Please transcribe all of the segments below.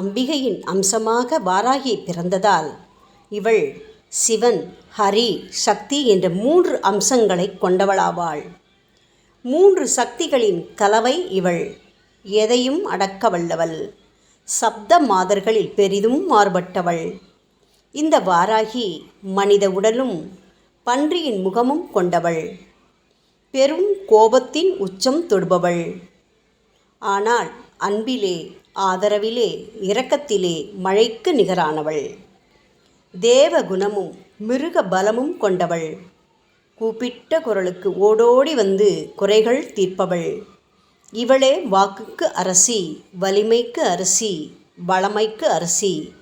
அம்பிகையின் அம்சமாக வாராகி பிறந்ததால் இவள் சிவன் ஹரி சக்தி என்ற மூன்று அம்சங்களை கொண்டவளாவாள். மூன்று சக்திகளின் கலவை இவள். எதையும் அடக்க வல்லவள். சப்த மாதர்களில் பெரிதும் மாறுபட்டவள். இந்த வாராகி மனித உடலும் பன்றியின் முகமும் கொண்டவள். பெரும் கோபத்தின் உச்சம் தொடுபவள். ஆனால் அன்பிலே ஆதரவிலே இரக்கத்திலே மழைக்கு நிகரானவள். தேவ குணமும் மிருக பலமும் கொண்டவள். கூப்பிட்ட குரலுக்கு ஓடோடி வந்து குறைகள் தீர்ப்பவள். இவளே வாக்குக்கு அரசி வலிமைக்கு அரசி வளமைக்கு அரசி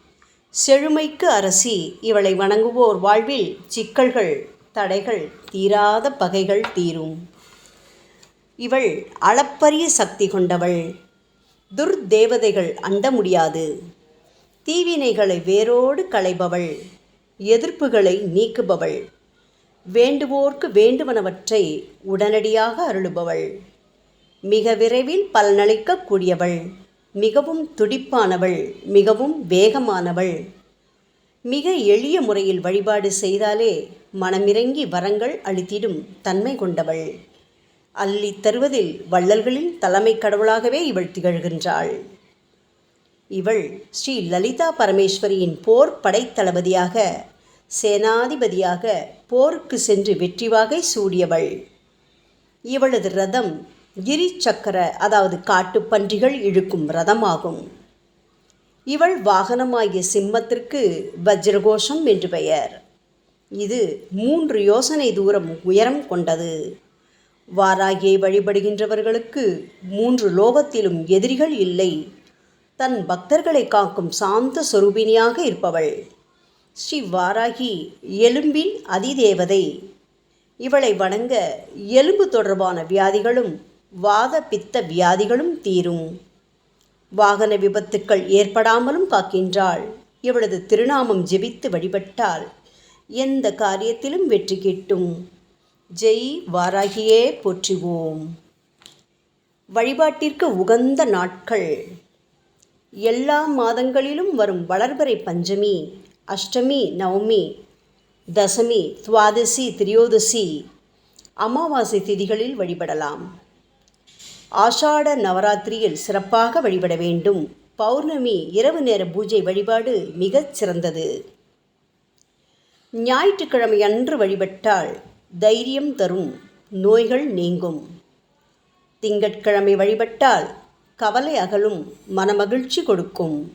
செழுமைக்கு அரசி. இவளை வணங்குவோர் வாழ்வில் சிக்கல்கள் தடைகள் தீராத பகைகள் தீரும். இவள் அளப்பரிய சக்தி கொண்டவள். துர்தேவதைகள் அண்ட முடியாது. தீவினைகளை வேரோடு களைபவள். எதிர்ப்புகளை நீக்குபவள். வேண்டுவோர்க்கு வேண்டுவனவற்றை உடனடியாக அருளுபவள். மிக விரைவில் பலனளிக்கக்கூடியவள். மிகவும் துடிப்பானவள். மிகவும் வேகமானவள். மிக எளிய முறையில் வழிபாடு செய்தாலே மனமிறங்கி வரங்கள் அளித்திடும் தன்மை கொண்டவள். அள்ளி தருவதில் வள்ளல்களின் தலைமை கடவுளாகவே இவள் திகழ்கின்றாள். இவள் ஸ்ரீ லலிதா பரமேஸ்வரியின் போர் படைத்தளபதியாக சேனாதிபதியாக போருக்கு சென்று வெற்றி வாகை சூடியவள். இவளது ரதம் கிரிச்சக்கர அதாவது காட்டுப்பன்றிகள் இழுக்கும் ரதமாகும். இவள் வாகனமாகிய சிம்மத்திற்கு வஜ்ரகோஷம் என்று பெயர். இது மூன்று யோசனை தூரம் உயரம் கொண்டது. வாராகியை வழிபடுகின்றவர்களுக்கு மூன்று லோகத்திலும் எதிரிகள் இல்லை. தன் பக்தர்களை காக்கும் சாந்த சொரூபினியாக இருப்பவள். ஸ்ரீ வாராகி எலும்பின் அதிதேவதை. இவளை வணங்க எலும்பு தொடர்பான வியாதிகளும் வாத பித்த வியாதிகளும் தீரும். வாகன விபத்துக்கள் ஏற்படாமலும் காக்கின்றாள். இவளது திருநாமம் ஜெபித்து வழிபட்டால் எந்த காரியத்திலும் வெற்றி கிட்டும். ஜெய் வாராகியே போற்றுவோம். வழிபாட்டிற்கு உகந்த நாட்கள். எல்லா மாதங்களிலும் வரும் வளர்பறை பஞ்சமி அஷ்டமி நவமி தசமி துவாதசி திரியோதசி அமாவாசை திதிகளில் வழிபடலாம். ஆஷாட நவராத்திரியில் சிறப்பாக வழிபட வேண்டும். பௌர்ணமி இரவு நேர பூஜை வழிபாடு மிகச் சிறந்தது. ஞாயிற்றுக்கிழமை அன்று வழிபட்டால் தைரியம் தரும். நோய்கள் நீங்கும். திங்கட்கிழமை வழிபட்டால் கவலை அகலும் மனமகிழ்ச்சி கொடுக்கும்.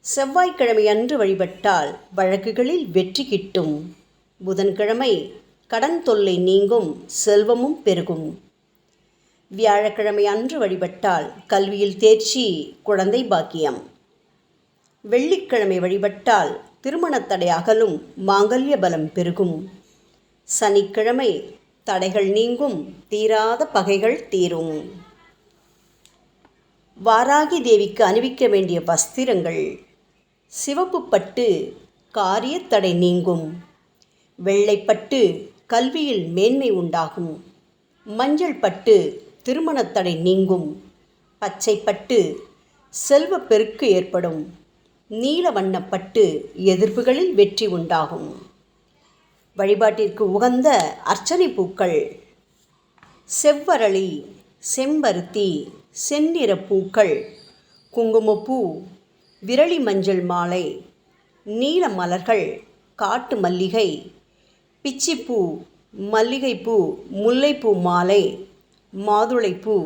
செவ்வாய்க்கிழமை அன்று வழிபட்டால் வழக்குகளில் வெற்றி கிட்டும். புதன்கிழமை கடன் தொல்லை நீங்கும் செல்வமும் பெருகும். வியாழக்கிழமை அன்று வழிபட்டால் கல்வியில் தேர்ச்சி குழந்தை பாக்கியம். வெள்ளிக்கிழமை வழிபட்டால் திருமணத்தடை அகலும் மாங்கல்ய பலம் பெருகும். சனிக்கிழமை தடைகள் நீங்கும் தீராத பகைகள் தீரும். வாராகி தேவிக்கு அணிவிக்க வேண்டிய வஸ்திரங்கள் சிவப்பு பட்டு காரியத்தடை நீங்கும். வெள்ளைப்பட்டு கல்வியில் மேன்மை உண்டாகும். மஞ்சள் பட்டு திருமணத்தடை நீங்கும். பச்சைப்பட்டு செல்வ பெருக்கு ஏற்படும். நீல வண்ணப்பட்டு எதிர்ப்புகளில் வெற்றி உண்டாகும். வழிபாட்டிற்கு உகந்த அர்ச்சனை பூக்கள். செவ்வரளி செம்பருத்தி செந்நிற பூக்கள். குங்குமப்பூ விரலி மஞ்சள் மாலை நீல மலர்கள் காட்டு மல்லிகை பிச்சிப்பூ மல்லிகைப்பூ முல்லைப்பூ மாலை மாதுளைப்பூ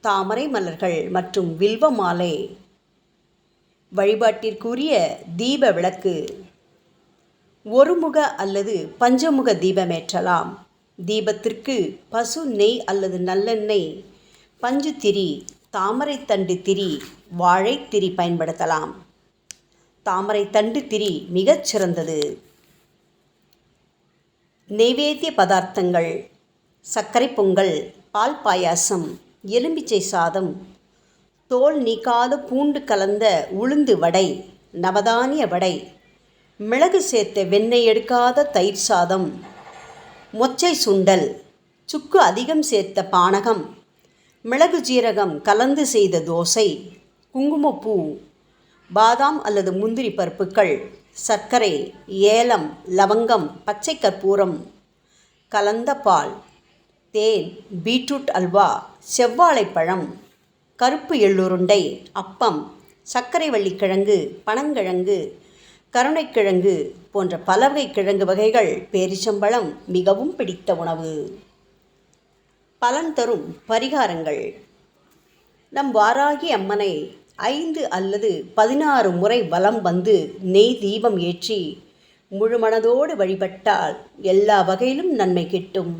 தாமரை மலர்கள் மற்றும் வில்வ மாலை. வழிபாட்டிற்குரிய தீப விளக்கு. ஒருமுக அல்லது பஞ்சமுக தீபமேற்றலாம். தீபத்திற்கு பசு நெய் அல்லது நல்லெண்ணெய் பஞ்சு திரி தாமரைத்தண்டு திரி வாழைத்திரி பயன்படுத்தலாம். தாமரைத்தண்டு திரி மிகச் சிறந்தது. நெய்வேத்திய பதார்த்தங்கள் சர்க்கரை பொங்கல் பால் பாயாசம் எலும்பிச்சை சாதம் தோல் நீக்காத பூண்டு கலந்த உளுந்து வடை நவதானிய வடை மிளகு சேர்த்த வெண்ணெய் எடுக்காத தயிர் சாதம். மொச்சை சுண்டல். சுக்கு அதிகம் சேர்த்த பானகம். மிளகு ஜீரகம் கலந்து செய்த தோசை. குங்குமப்பூ. பாதாம் அல்லது முந்திரி பருப்புகள். சர்க்கரை ஏலம் லவங்கம் பச்சை கற்பூரம். கலந்த பால். தேன் பீட்ரூட் அல்வா செவ்வாழைப்பழம் கருப்பு எள்ளுருண்டை அப்பம். சர்க்கரை வள்ளிக்கிழங்கு பனங்கிழங்கு கருணைக்கிழங்கு போன்ற பல வகை கிழங்கு வகைகள் பேரிச்சம்பழம் மிகவும் பிடித்த உணவு. பலன் தரும் பரிகாரங்கள். நம் வாராகி அம்மனை ஐந்து அல்லது பதினாறு முறை வலம் வந்து நெய் தீபம் ஏற்றி முழுமனதோடு வழிபட்டால் எல்லா வகையிலும் நன்மை கிட்டும்.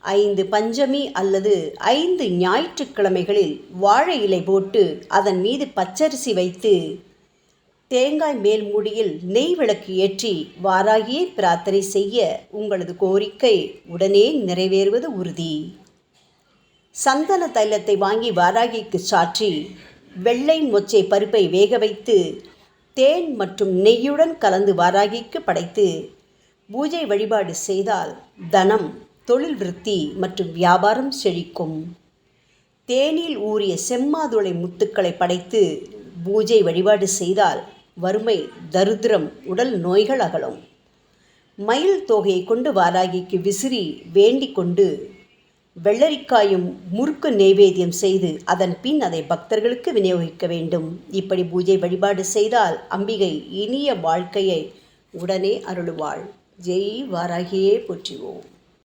ஐந்து பஞ்சமி அல்லது ஐந்து ஞாயிற்றுக்கிழமைகளில் வாழை இலை போட்டு அதன் மீது பச்சரிசி வைத்து தேங்காய் மேல் மூடியில் நெய் விளக்கு ஏற்றி வாராகியை பிரார்த்தனை செய்ய உங்களது கோரிக்கை உடனே நிறைவேறுவது உறுதி. சந்தன தைலத்தை வாங்கி வாராகிக்கு சாற்றி வெள்ளை மொச்சை பருப்பை வேக வைத்து தேன் மற்றும் நெய்யுடன் கலந்து வாராகிக்கு படைத்து பூஜை வழிபாடு செய்தால் தனம் தொழில் விருத்தி மற்றும் வியாபாரம் செழிக்கும். தேனில் ஊறிய செம்மாதுளை முத்துக்களை படைத்து பூஜை வழிபாடு செய்தால் வறுமை தரித்திரம் உடல் நோய்கள் அகலும். மயில் தொகையை கொண்டு வாராகிக்கு விசிறி வேண்டிக் கொண்டு வெள்ளரிக்காயும் முறுக்கு நெய்வேத்தியம் செய்து அதன் பின் அதை பக்தர்களுக்கு விநியோகிக்க வேண்டும். இப்படி பூஜை வழிபாடு செய்தால் அம்பிகை இனிய வாழ்க்கையை உடனே அருளுவாள். ஜெய் வாராகியே போற்றுவோம்.